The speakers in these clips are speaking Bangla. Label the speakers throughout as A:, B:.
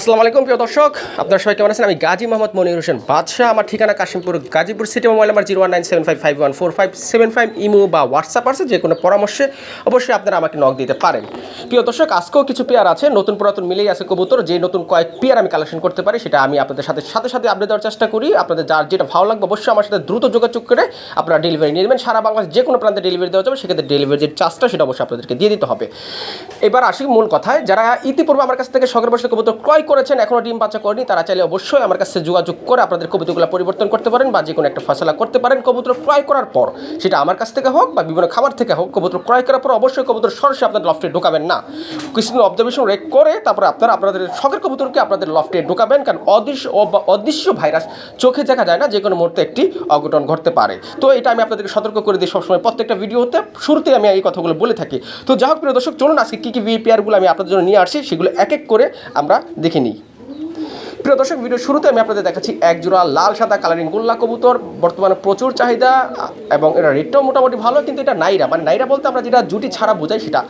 A: আসসালামু আলাইকুম, প্রিয় দর্শক। আপনারা সবাই কেমন আছেন? আমি গাজী মোহাম্মদ মনির হোসেন বাদশাহ। আমার ঠিকানা Kashimpur, Gazipur, city mobile number zero one nine seven five five one four five, seven five imo বা হোয়াটসঅ্যাপ আছে, যে কোনো পরামর্শে অবশ্যই আপনারা আমাকে নক দিতে পারেন। প্রিয় দর্শক, আজকেও কিছু পেয়ার আছে, নতুন পুরাতন মিলেই আছে কবুতর, যে নতুন কয়েক পেয়ার আমি কালেকশন করতে পারি, সেটা আমি আপনাদের সাথে সাথে সাথে আপডেট দেওয়ার চেষ্টা করি। আপনাদের যার যেটা ভালো লাগবে, অবশ্যই আমার সাথে দ্রুত যোগাযোগ করে আপনারা ডেলিভারি নিয়ে নেবেন। সারা বাংলাদেশ যে কোনো প্রান্তে ডেলিভারি দেওয়া যাবে, সেক্ষেত্রে ডেলিভারি যে চার্জটা সেটা অবশ্যই আপনাদেরকে দিয়ে দিতে হবে। এবার আসি মূল কথায়। যারা ইতিপূর্বে আমার কাছ থেকে শখের বসে কবুতর ক্রয় করেছেন এখনও ডিম বাচ্চা করেনি, তারা চাইলে অবশ্যই আমার কাছে যোগাযোগ করে আপনাদের কবুতরগুলো পরিবর্তন করতে পারেন বা যে কোনো একটা ফসলা করতে পারেন। কবুতর ক্রয় করার পর, সেটা আমার কাছ থেকে হোক বা বিভিন্ন খাবার থেকে হোক, কবুতর ক্রয় করার পর অবশ্যই কবুতর সরাসরি আপনাদের লফটে ঢোকাবেন না। কিছুদিন অবজারভেশন রেক করে তারপরে আপনারা আপনাদের শখের কবুতরকে আপনাদের লফটে ঢোকাবেন, কারণ অদৃশ্য অদৃশ্য ভাইরাস চোখে দেখা যায় না যে কোনো মুহূর্তে একটি অঘটন ঘটতে পারে। তো এটা আমি আপনাদেরকে সতর্ক করে দিই সবসময় প্রত্যেকটা ভিডিওতে। শুরুতে আমি এই কথাগুলো বলে থাকি। তো যাই হোক প্রিয় দর্শক, চলুন আজকে কী কী ভিপিআরগুলো আমি আপনাদের জন্য নিয়ে আসছি সেগুলো এক এক করে আমরা দেখে নিই। প্রিয় দর্শক ভিডিও শুরুতে আমি আপনাদের দেখাচ্ছি এক জোড়া লাল, সাদা কালারিং গোল্লা কবুতর। বর্তমানে প্রচুর চাহিদা এবং এটা রেটটাও মোটামুটি ভালো, কিন্তু এটা নাইরা। মানে নাইরা বলতে আমরা যেটা জুটি ছাড়া বোঝাই সেটা।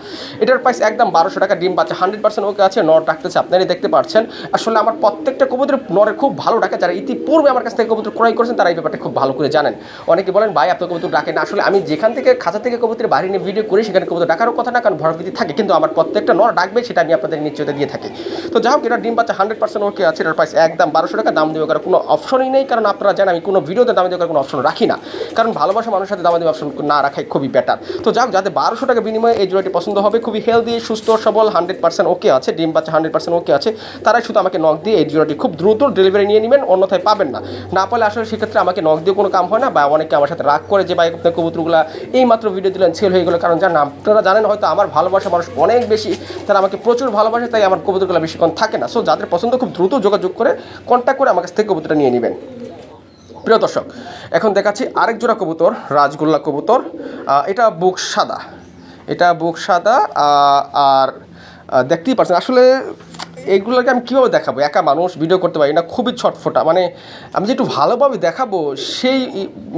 A: এটার প্রাইস একদম বারোশো টাকা, ডিম পাচ্ছে হান্ড্রেড পার্সেন্ট ওকে আছে, নর ডাকতেছে, আপনারাই দেখতে পাচ্ছেন আসলে আমার প্রত্যেকটা কবুতর নরের খুব ভালো ডাকে, যারা ইতিপূর্বে আমার কাছ থেকে কবুতর ক্রয় করেছেন, তারা এই ব্যাপারটা খুব ভালো করে জানেন। অনেকে বলেন, ভাই আপনার কবুতর ডাকে না। আসলে আমি যেখান থেকে, খাঁচা থেকে কবুতরের বাড়ি নিয়ে ভিডিও করি, সেখানে কবুতর ডাকারও কথা না, কারণ ভরভীতি থাকে। কিন্তু আমার প্রত্যেকটা নর ডাকবে, সেটা আমি আপনাদের নিশ্চয়তা দিয়ে থাকি। তো যাই হোক, এটা ডিম পাচ্ছে হান্ড্রেড পার্সেন্ট ওকে আছে প্রাইস একদম বারোশো টাকা, দাম দেওয়ার কোনো অপশনই নেই। কারণ আপনারা জানেন, আমি কোনো ভিডিওতে দাম দেওয়ার কোনো অপশন রাখি না। কারণ ভালোবাসা মানুষের সাথে দাম দেওয়ার অপশন না রাখাই খুবই বেটার তো যাই হোক যাতে বারোশো টাকা বিনিময়ে এই জোড়াটি পছন্দ হবে, খুবই হেলদি সুস্থ, সবল হান্ড্রেড পার্সেন্ট ওকে আছে, ডিম পাচ্ছে হান্ড্রেড পার্সেন্ট ওকে আছে, তারাই শুধু আমাকে নক দিয়ে এই জোড়াটি খুব দ্রুত ডেলিভারি নিয়ে নেবেন, অন্যথায় পাবেন না। না পারলে আসলে সেক্ষেত্রে আমাকে নক দিয়ে কোনো কাম হয় না, বা অনেকে আমার সাথে রাগ করে যে, ভাই, আপনার কবুতরগুলো এই মাত্র ভিডিও দিলেন সেল হয়ে গেলো। কারণ জানেন, আপনারা জানেন হয়তো আমার ভালোবাসা মানুষ অনেক বেশি, তারা আমাকে প্রচুর ভালোবাসে, তাই আমার কবুতরগুলো বেশিক্ষণ থাকে না। সো যাদের পছন্দ, খুব দ্রুত যোগাযোগ করে কন্ট্যাক্ট করে আমার কাছ থেকে কবুতরটা নিয়ে নেবেন। প্রিয় দর্শক, এখন দেখাচ্ছি আরেক জোড়া কবুতর, রাজগোল্লা কবুতর। এটা বুক সাদা। এটা বুক সাদা আর দেখতেই পাচ্ছেন আসলে এইগুলোকে আমি কীভাবে দেখাবো? একা মানুষ ভিডিও করতে পারি না, খুবই ছটফটা মানে আমি যে একটু ভালোভাবে দেখাবো, সেই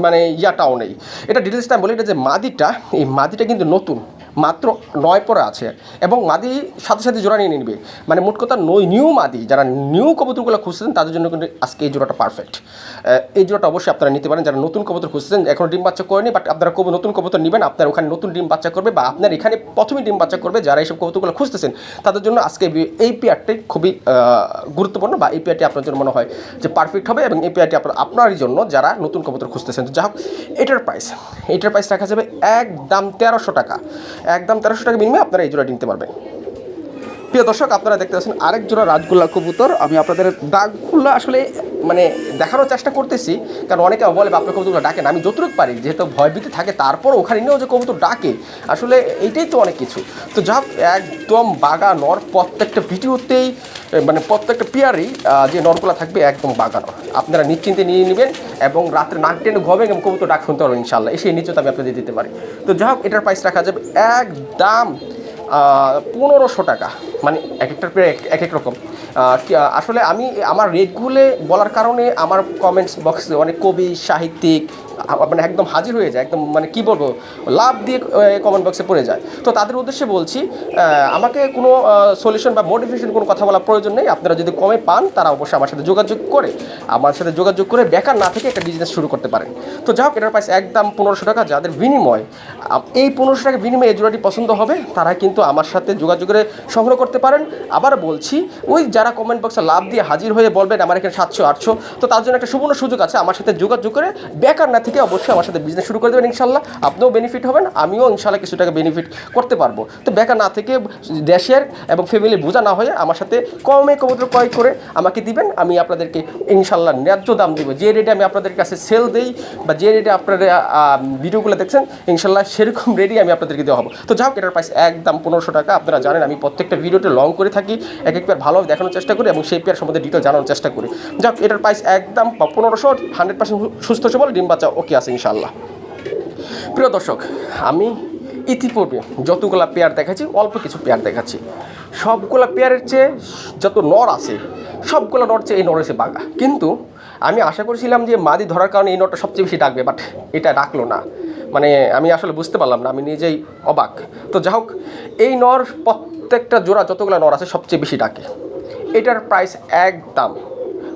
A: মানে ইয়াটাও নেই। এটা ডিটেলসটা বলি, এটা যে মাদিটা, এই মাদিটা কিন্তু নতুন। মাত্র নয় পরে আছে। এবং মাদি সাথে সাথে জোড়া নিয়ে নিবে। মানে মোট কথা নই নিউ মাদি, যারা নিউ কবুতরগুলো খুঁজছেন তাদের জন্য কিন্তু আজকে এই জোড়াটা পারফেক্ট এই জোড়াটা অবশ্যই আপনারা নিতে পারেন। যারা নতুন কবুতর খুঁজছেন এখন ডিম বাচ্চা করেনি বাট আপনারা কবু নতুন কবুতর নেবেন, আপনার ওখানে নতুন ডিম বাচ্চা করবে, বা আপনার এখানে প্রথমে ডিম বাচ্চা করবে, যারা এইসব কবুতরগুলো খুঁজতেছেন, তাদের জন্য আজকে এই- পেয়ারটি খুবই গুরুত্বপূর্ণ, বা এই পেয়ারটি আপনার জন্য মনে হয় যে পারফেক্ট হবে, এবং এই পেয়ারটি আপনার আপনারই জন্য যারা নতুন কবুতর খুঁজতেছেন। তো যাই হোক, এটার প্রাইস এটার প্রাইস রাখা যাবে একদম তেরোশো টাকা। একদম তেরোশো টাকা বিনিময়ে আপনারা এই জোড়াটি নিতে পারবেন। প্রিয় দর্শক, আপনারা দেখতে পাচ্ছেন আরেক জোড়া রাজগোল্লা কবুতর। আমি আপনাদের দাগগুলো আসলে মানে দেখানোর চেষ্টা করতেছি, কারণ অনেকে বলে আপনার কবুতরগুলো ডাকেন আমি যতটুকু পারি, যেহেতু ভয়ভীতি থাকে তারপর ওখানে নিয়েও যে কবুতর ডাকে, আসলে এইটাই তো অনেক কিছু। তো যা একদম বাগা নর প্রত্যেকটা ভিডিওতেই মানে প্রত্যেকটা পেয়ারেই যে নরগুলা থাকবে, একদম বাগানো আপনারা নিশ্চিন্তে নিয়ে নেবেন এবং রাত্রে নাক টেনে ঘবেন এবং কবুতর ডাক শুনতে পারবেন ইনশাল্লাহ এসে নিশ্চিত আমি আপনাদের দিতে পারি। তো যা হোক, এটার প্রাইস রাখা যাবে একদম পনেরোশো টাকা। মানে এক একটার প্রায় এক- এক রকম। আসলে আমি, আমার রেটগুলো বলার কারণে আমার কমেন্টস বক্সে অনেক কবি, সাহিত্যিক মানে একদম হাজির হয়ে যায়, একদম মানে কি বলব, লাভ দিয়ে কমেন্ট বক্সে পড়ে যায়। তো তাদের উদ্দেশ্যে বলছি আমাকে কোনো সলিউশন বা মোটিভেশন কোনো কথা বলার প্রয়োজন নেই। আপনারা যদি কমে পান, তারা অবশ্যই আমার সাথে যোগাযোগ করে, আমার সাথে যোগাযোগ করে বেকার না থেকে একটা বিজনেস শুরু করতে পারেন। তো যাই হোক এটার প্রাইস একদম পনেরোশো টাকা, যাদের বিনিময় এই পনেরোশো টাকা বিনিময়ে এই জোড়াটি পছন্দ হবে, তারা কিন্তু আমার সাথে যোগাযোগ করে সংগ্রহ করতে পারেন। আবার বলছি, ওই যারা কমেন্ট বক্সে লাভ দিয়ে হাজির হয়ে বলবেন আমার এখানে সাতশো, আটশো, তো তার জন্য একটা সুবর্ণ সুযোগ আছে। আমার সাথে যোগাযোগ করে বেকার না থেকে অবশ্যই আমার সাথে বিজনেস শুরু করে দেবেন ইনশাল্লাহ। আপনিও বেনিফিট হবেন, আমিও ইনশাল্লাহ কিছু টাকা বেনিফিট করতে পারব। তো বেকার না থেকে দেশের এবং ফ্যামিলি বোঝা না হয়ে আমার সাথে কমে কবুতর ক্রয় করে আমাকে দিবেন। আমি আপনাদেরকে ইনশাল্লাহ ন্যায্য দাম দেবো। যে রেটে আমি আপনাদের কাছে সেল দেই বা যে রেটে আপনারা ভিডিওগুলো দেখছেন, ইনশাল্লাহ সেরকম রেডি আমি আপনাদেরকে দেওয়া হব। তো হোক, এটার প্রাইস একদম পনেরোশো টাকা। আপনারা জানেন আমি প্রত্যেকটা ভিডিওতে লং করে থাকি। এক একবার ভালোভাবে দেখানোর চেষ্টা করি এবং সেই পেয়ার সম্বন্ধে ডিটেল জানানোর চেষ্টা করি। যাক, এটার প্রাইস একদম পনেরোশো হান্ড্রেড পার্সেন্ট সুস্থ সবল, ডিম বাচ্চা ওকে আছে ইনশাল্লাহ প্রিয় দর্শক, আমি ইতিপূর্বে যতগুলা পেয়ার দেখাচ্ছি, অল্প কিছু পেয়ার দেখাচ্ছি। সবগুলা পেয়ারের চেয়ে যত নর আছে, সবগুলো নর চেয়ে এই নর এসে বাঘা। কিন্তু আমি আশা করেছিলাম যে মাদি ধরার কারণে এই নরটা সবচেয়ে বেশি ডাকবে বাট এটা ডাকলো না। মানে আমি আসলে বুঝতে পারলাম না, আমি নিজেই অবাক। তো যাই হোক এই নর প্রত্যেকটা জোড়া যতগুলো নর আছে, সবচেয়ে বেশি ডাকে। এটার প্রাইস একদম।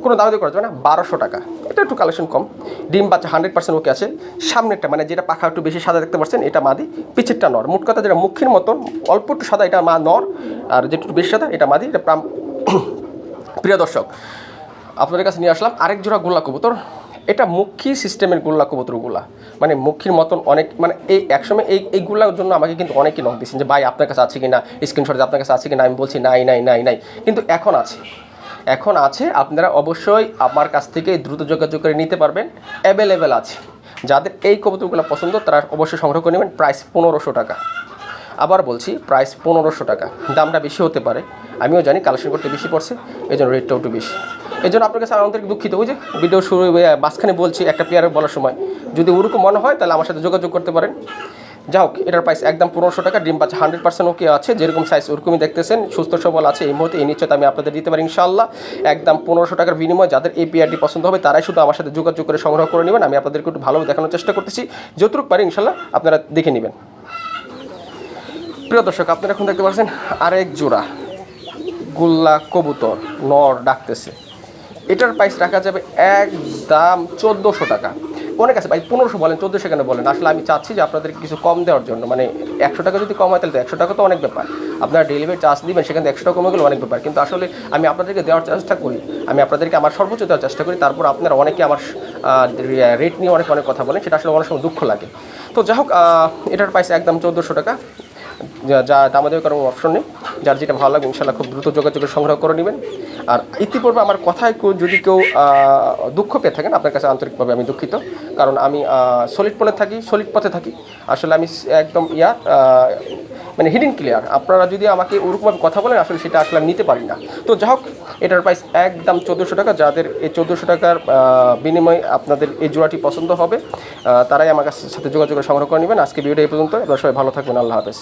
A: কোনো দামি করা যাবে না, বারোশো টাকা। এটা একটু কালেকশন কম। ডিম বাচ্চা হান্ড্রেড পার্সেন্ট ওকে আছে। সামনেরটা মানে যেটা পাখা একটু বেশি সাদা দেখতে পাচ্ছেন, এটা মাদি। পিছেরটা নর। মোট কথা যেটা মুখের মতন, অল্প একটু সাদা, এটা মা নর। আর যেটা একটু বেশি সাদা, এটা মাদি। এটা প্রাম প্রিয় দর্শক, আপনাদের কাছে নিয়ে আসলাম। আরেক জোড়া গোল্লা কবুতর। এটা মুখী সিস্টেমের গোল্লা কবুতরগুলা মানে মুখীর মতন অনেক মানে এই একসময় এই, এইগুলোর জন্য আমাকে কিন্তু অনেকেই নক দিয়েছেন যে, ভাই, আপনার কাছে আছে কি না স্ক্রিনশট আপনার কাছে আছে কি না আমি বলছি, নাই নাই নাই নাই। কিন্তু এখন আছে। এখন আছে, আপনারা অবশ্যই আমার কাছ থেকে দ্রুত যোগাযোগ করে নিতে পারবেন। অ্যাভেলেবেল আছে। যাদের এই কবুতরগুলো পছন্দ, তারা অবশ্যই সংগ্রহ করে নেবেন। প্রাইস পনেরোশো টাকা। আবার বলছি প্রাইস পনেরোশো টাকা। দামটা বেশি হতে পারে। আমিও জানি, কালেকশন করতে বেশি পড়ছে এই জন্য রেটটাও একটু বেশি। এই জন্য আপনার কাছে আমাদের দুঃখিত। ওই যে ভিডিও শুরু মাঝখানে বলছি একটা পেয়ারে বলার সময়। যদি ওরকম মনে হয়, তাহলে আমার সাথে যোগাযোগ করতে পারেন। যা হোক, এটার প্রাইস একদম পনেরোশো টাকা, ডিম বাচ্চা হান্ড্রেড পার্সেন্ট ওকে আছে। যেরকম সাইজ ওরকমই দেখতেছেন। সুস্থ, সবল আছে এই মুহূর্তে। এই নিশ্চয়তা আমি আপনাদের দিতে পারি ইনশাল্লাহ একদম পনেরোশো টাকার বিনিময়ে যাদের এই পেয়ারটি পছন্দ হবে, তারাই শুধু আমার সাথে যোগাযোগ করে সংগ্রহ করে নেবেন। আমি আপনাদেরকে একটু ভালোভাবে দেখানোর চেষ্টা করতেছি। যতটুকু পারি ইনশাল্লাহ আপনারা দেখে নেবেন। প্রিয় দর্শক, আপনারা এখন দেখতে পাচ্ছেন আরেক জোড়া। গোল্লা কবুতর নর ডাকতেছে। এটার প্রাইস রাখা যাবে একদম চোদ্দোশো টাকা। অনেক আছে ভাই, পনেরোশো বলেন, চোদ্দোশো কেন বলেন? আসলে আমি চাচ্ছি যে আপনাদেরকে কিছু কম দেওয়ার জন্য মানে একশো টাকা যদি কম হয় তাহলে তো একশো টাকা তো অনেক ব্যাপার। আপনারা ডেলিভারি চার্জ দিবেন, সেখানে একশো টাকা কমে গেলে অনেক ব্যাপার। কিন্তু আসলে আমি আপনাদেরকে দেওয়ার চেষ্টা করি, আমি আপনাদেরকে আমার সর্বোচ্চ দেওয়ার চেষ্টা করি, তারপর আপনারা অনেকে আমার রেট নিয়ে অনেক অনেক কথা বলেন, সেটা আসলে অনেক সময় দুঃখ লাগে। তো যাই হোক এটার প্রাইস একদম চোদ্দোশো টাকা। যা যা দামাদামি করার অপশন নেই। যার যেটা ভালো লাগবে, ইনশাল্লাহ খুব দ্রুত যোগাযোগের সংগ্রহ করে নেবেন। আর ইতিপূর্বে আমার কথায় কেউ, যদি কেউ দুঃখ পেয়ে থাকেন, আপনার কাছে আন্তরিকভাবে আমি দুঃখিত। কারণ আমি সলিড পথে থাকি সলিড পথে থাকি। আসলে আমি একদম ইয়ার মানে হিডেন ক্লিয়ার আপনারা যদি আমাকে ওরকমভাবে কথা বলেন, আসলে সেটা আসলে আমি নিতে পারি না। তো যাই হোক, এটার প্রাইস একদম চোদ্দোশো টাকা। যাদের এই চোদ্দোশো টাকার বিনিময়ে আপনাদের এই জোড়াটি পছন্দ হবে তারাই আমার কাছে সাথে যোগাযোগ সংগ্রহ করে নেবেন। আজকে ভিডিওটা এই পর্যন্ত। এবার সবাই ভালো থাকবেন। আল্লাহ হাফেজ।